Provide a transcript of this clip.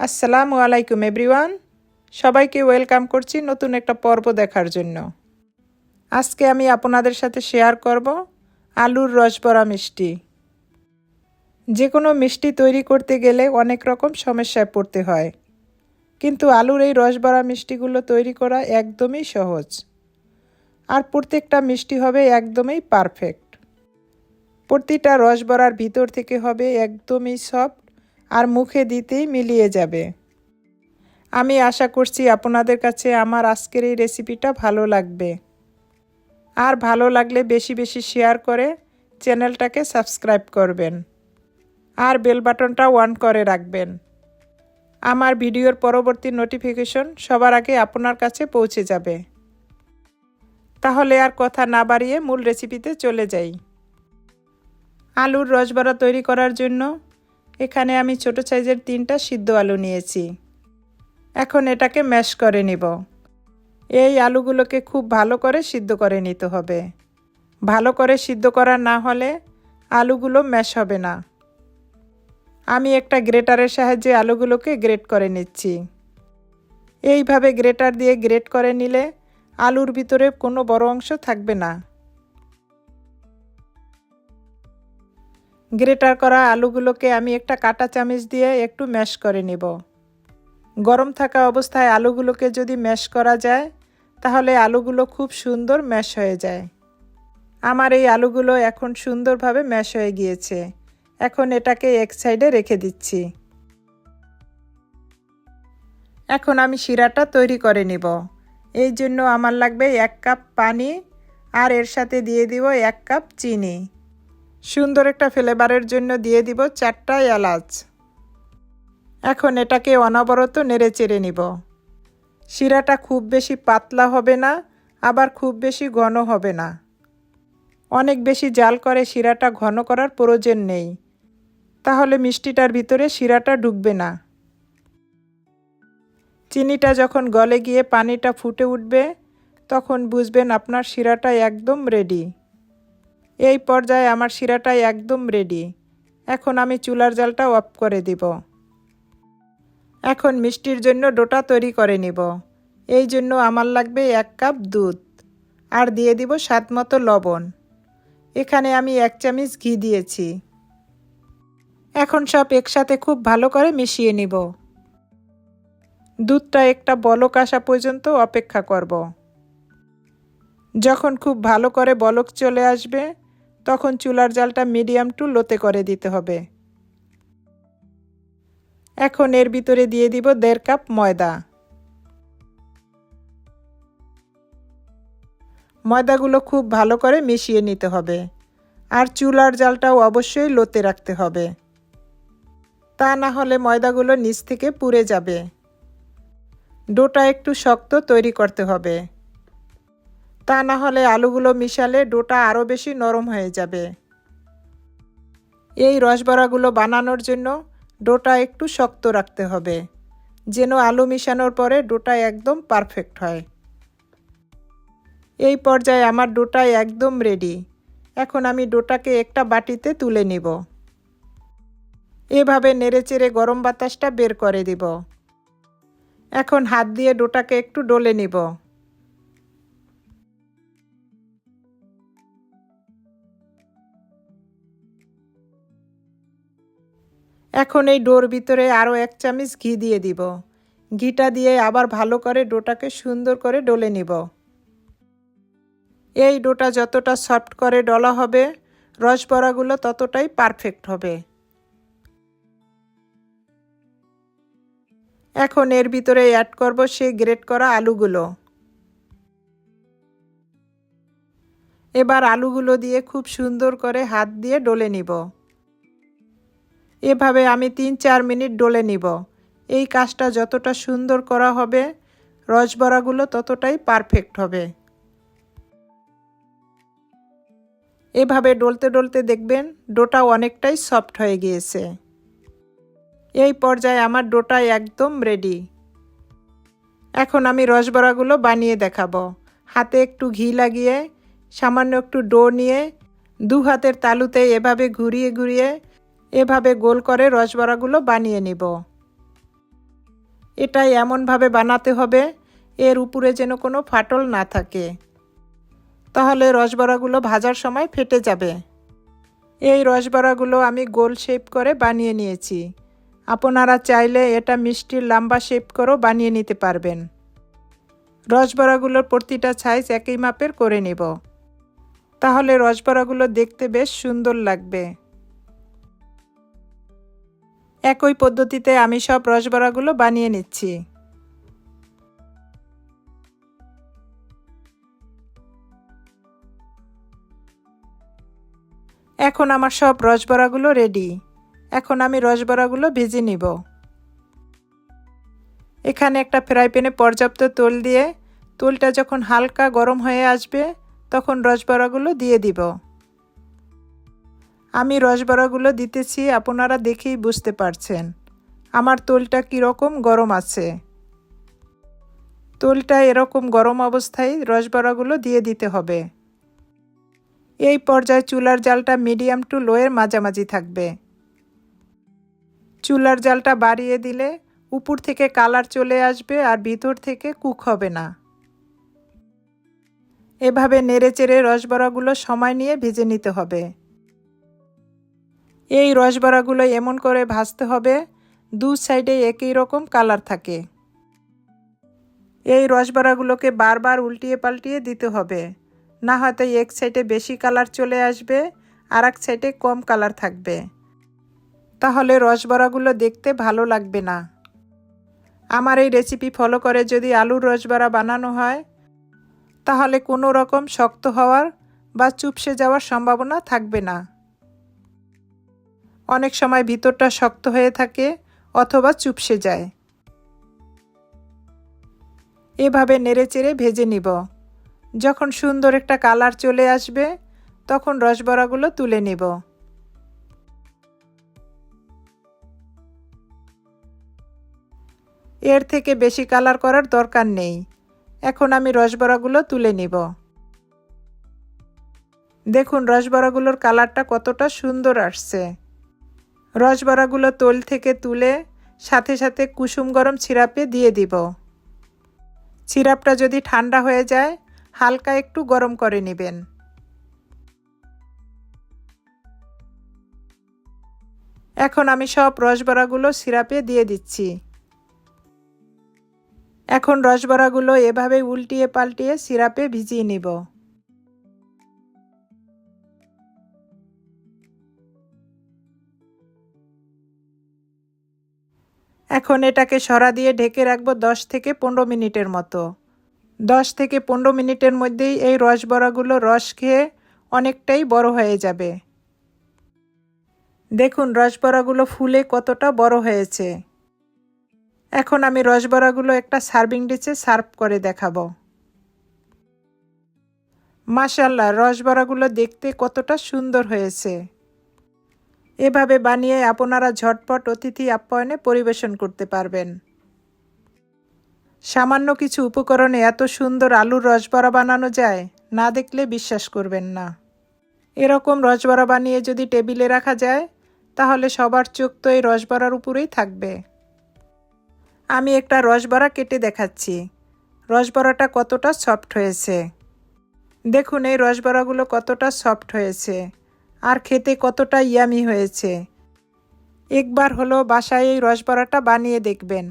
আসসালামু আলাইকুম, এভরিওয়ান। সবাইকে ওয়েলকাম করছি নতুন একটা পর্ব দেখার জন্য। আজকে আমি আপনাদের সাথে শেয়ার করব আলুর রসবড়া মিষ্টি। যে কোনো মিষ্টি তৈরি করতে গেলে অনেক রকম সমস্যায় পড়তে হয়। কিন্তু আলুর এই রসবড়া মিষ্টিগুলো তৈরি করা একদমই সহজ। আর প্রত্যেকটা মিষ্টি হবে একদমই পারফেক্ট। প্রতিটা রসবড়ার ভিতর থেকে হবে একদমই সফট আর মুখে দিতেই মিলিয়ে যাবে। আমি আশা করছি আপনাদের কাছে আমার আজকের এই রেসিপিটা ভালো লাগবে। আর ভালো লাগলে বেশি বেশি শেয়ার করে চ্যানেলটাকে সাবস্ক্রাইব করবেন। আর বেল বাটনটা অন করে রাখবেন। আমার ভিডিওর পরবর্তী নোটিফিকেশন সবার আগে আপনার কাছে পৌঁছে যাবে। তাহলে আর কথা না বাড়িয়ে মূল রেসিপিতে চলে যাই। আলুর রসবড়া তৈরি করার জন্য এখানে আমি ছোট সাইজের তিনটা সিদ্ধ আলু নিয়েছি। এখন এটাকে ম্যাশ করে নিব। এই আলুগুলোকে খুব ভালো করে সিদ্ধ করে নিতে হবে। ভালো করে সিদ্ধ করা না হলে আলুগুলো ম্যাশ হবে না। আমি একটা গ্রেটারের সাহায্যে আলুগুলোকে গ্রেট করে নিচ্ছি। এইভাবে গ্রেটার দিয়ে গ্রেট করে নিলে আলুর ভিতরে কোনো বড় অংশ থাকবে না। গ্রেটার করা আলুগুলোকে আমি একটা কাটা চামচ দিয়ে একটু ম্যাশ করে নেব। গরম থাকা অবস্থায় আলুগুলোকে যদি ম্যাশ করা যায়, তাহলে আলুগুলো খুব সুন্দর ম্যাশ হয়ে যায়। আমার এই আলুগুলো এখন সুন্দরভাবে ম্যাশ হয়ে গিয়েছে। এখন এটাকে এক সাইডে রেখে দিচ্ছি। এখন আমি শিরাটা তৈরি করে নিব। এই জন্য আমার লাগবে এক কাপ পানি আর এর সাথে দিয়ে দিব এক কাপ চিনি। সুন্দর একটা ফ্লেভারের জন্য দিয়ে দিব চারটা এলাচ। এখন এটাকে অনবরত নেড়ে চেড়ে নিব। শিরাটা খুব বেশি পাতলা হবে না, আবার খুব বেশি ঘন হবে না। অনেক বেশি জাল করে শিরাটা ঘন করার প্রয়োজন নেই। তাহলে মিষ্টিটার ভিতরে শিরাটা ঢুকবে না। চিনিটা যখন গলে গিয়ে পানিটা ফুটে উঠবে, তখন বুঝবেন আপনার শিরাটা একদম রেডি এই পর্যায়ে আমার শিরাটা একদম রেডি এখন আমি চুলার জালটা অফ করে দিব। এখন মিষ্টির জন্য ডোটা তৈরি করে নিব। এই জন্য আমার লাগবে এক কাপ দুধ। আর দিয়ে দিব স্বাদ মতো লবণ। এখানে আমি এক চামচ ঘি দিয়েছি। এখন সব একসাথে খুব ভালো করে মিশিয়ে নিব। দুধটা একটা বলক আসা পর্যন্ত অপেক্ষা করব। যখন খুব ভালো করে বলক চলে আসবে তখন চুলার জালটা মিডিয়াম টু লোতে করে দিতে হবে। এখন এর ভিতরে দিয়ে দিব দেড় কাপ ময়দা। ময়দাগুলো খুব ভালো করে মিশিয়ে নিতে হবে আর চুলার জালটাও অবশ্যই লোতে রাখতে হবে। তা না হলে ময়দাগুলো নিচ থেকে পুড়ে যাবে। ডোটা একটু শক্ত তৈরি করতে হবে। তা না হলে আলুগুলো মিশালে ডোটা আরও বেশি নরম হয়ে যাবে। এই রসবড়াগুলো বানানোর জন্য ডোটা একটু শক্ত রাখতে হবে, যেন আলু মিশানোর পরে ডোটা একদম পারফেক্ট হয়। এই পর্যায়ে আমার ডোটা একদম রেডি। এখন আমি ডোটাকে একটা বাটিতে তুলে নিব। এভাবে নেড়েচেড়ে গরম বাতাসটা বের করে দিব। এখন হাত দিয়ে ডোটাকে একটু ডলে নিব। এখন এই ডোর ভিতরে আরও এক চামচ ঘি দিয়ে দিব। ঘিটা দিয়ে আবার ভালো করে ডোটাকে সুন্দর করে ডলে নিব। এই ডোটা যতটা সফট করে ডলা হবে রসবড়াগুলো ততটাই পারফেক্ট হবে। এখন এর ভিতরে অ্যাড করব সেই গ্রেট করা আলুগুলো। এবার আলুগুলো দিয়ে খুব সুন্দর করে হাত দিয়ে ডলে নিব। এভাবে আমি তিন চার মিনিট ডলে নিব। এই কাজটা যতটা সুন্দর করা হবে, রসবড়াগুলো ততটাই পারফেক্ট হবে। এভাবে ডলতে ডলতে দেখবেন ডোটা অনেকটাই সফট হয়ে গিয়েছে। এই পর্যায়ে আমার ডোটা একদম রেডি। এখন আমি রসবড়াগুলো বানিয়ে দেখাবো। হাতে একটু ঘি লাগিয়ে, সামান্য একটু ডো নিয়ে, দু হাতের তালুতে এভাবে ঘুরিয়ে ঘুরিয়ে এভাবে গোল করে রসবড়াগুলো বানিয়ে নিব। এটাই এমনভাবে বানাতে হবে, এর উপরে যেন কোনো ফাটল না থাকে। তাহলে রসবড়াগুলো ভাজার সময় ফেটে যাবে। এই রসবড়াগুলো আমি গোল শেপ করে বানিয়ে নিয়েছি। আপনারা চাইলে এটা মিষ্টির লম্বা শেপ করেও বানিয়ে নিতে পারবেন। রসবড়াগুলোর প্রতিটা সাইজ একই মাপের করে নেব। তাহলে রসবড়াগুলো দেখতে বেশ সুন্দর লাগবে। একই পদ্ধতিতে আমি সব রসবড়াগুলো বানিয়ে নিচ্ছি। এখন আমার সব রসবড়াগুলো রেডি। এখন আমি রসবড়াগুলো ভেজে নিব। এখানে একটা ফ্রাই প্যানে পর্যাপ্ত তোল দিয়ে তোলটা যখন হালকা গরম হয়ে আসবে, তখন রসবড়াগুলো দিয়ে দিব। আমি রসবড়াগুলো দিতেছি, আপনারা দেখেই বুঝতে পারছেন। আমার তোলটা কীরকম গরম আছে। তোলটা এরকম গরম অবস্থায় রসবড়াগুলো দিয়ে দিতে হবে। এই পর্যায়ে চুলার জালটা মিডিয়াম টু লোয়ের মাঝামাঝি থাকবে। চুলার জালটা বাড়িয়ে দিলে উপর থেকে কালার চলে আসবে আর ভিতর থেকে কুক হবে না। এভাবে নেড়েচেড়ে রসবড়াগুলো সময় নিয়ে ভেজে নিতে হবে। এই রসবড়াগুলো এমন করে ভাজতে হবে, দু সাইডে একই রকম কালার থাকে। এই রসবড়াগুলোকে বারবার উল্টিয়ে পাল্টিয়ে দিতে হবে। না হয়তো এক সাইডে বেশি কালার চলে আসবে আর এক সাইডে কম কালার থাকবে। তাহলে রসবড়াগুলো দেখতে ভালো লাগবে না। আমার এই রেসিপি ফলো করে যদি আলুর রসবড়া বানানো হয়, তাহলে কোনো রকম শক্ত হওয়ার বা চুপসে যাওয়ার সম্ভাবনা থাকবে না। অনেক সময় ভিতরটা শক্ত হয়ে থাকে অথবা চুপসে যায়। এভাবে নেড়েচেড়ে ভেজে নিব। যখন সুন্দর একটা কালার চলে আসবে, তখন রসবড়াগুলো তুলে নেব। এর থেকে বেশি কালার করার দরকার নেই। এখন আমি রসবড়াগুলো তুলে নিব। দেখুন, রসবড়াগুলোর কালারটা কতটা সুন্দর আসছে। রসবড়াগুলো তোল থেকে তুলে সাথে সাথে কুসুম গরম সিরাপে দিয়ে দিব। সিরাপটা যদি ঠান্ডা হয়ে যায়, হালকা একটু গরম করে নেবেন। এখন আমি সব রসবড়াগুলো সিরাপে দিয়ে দিচ্ছি। এখন রসবড়াগুলো এভাবে উল্টিয়ে পাল্টিয়ে সিরাপে ভিজিয়ে নিব। এখন এটাকে সরা দিয়ে ঢেকে রাখব দশ থেকে পনেরো মিনিটের মতো। দশ থেকে পনেরো মিনিটের মধ্যেই এই রস রসবড়াগুলো রস খেয়ে অনেকটাই বড় হয়ে যাবে। দেখুন রসবড়াগুলো ফুলে কতটা বড় হয়েছে। এখন আমি রসবড়াগুলো একটা সার্ভিং ডিশে সার্ভ করে দেখাবো। মাশাল্লাহ রসবড়াগুলো দেখতে কতটা সুন্দর হয়েছে। এভাবে বানিয়ে আপনারা ঝটপট অতিথি আপ্যায়নে পরিবেশন করতে পারবেন। সামান্য কিছু উপকরণে এত সুন্দর আলুর রসবড়া বানানো যায়, না দেখলে বিশ্বাস করবেন না। এরকম রসবড়া বানিয়ে যদি টেবিলে রাখা যায়, তাহলে সবার চোখ তো এই রসবড়ার উপরেই থাকবে। আমি একটা রসবড়া কেটে দেখাচ্ছি। রসবড়াটা কতটা সফট হয়েছে। দেখুন, এই রসবড়াগুলো কতটা সফট হয়েছে। আর খেতে কতটা ইয়ামি হয়েছে। একবার হলো বাসায় এই রসবড়াটা বানিয়ে দেখবেন।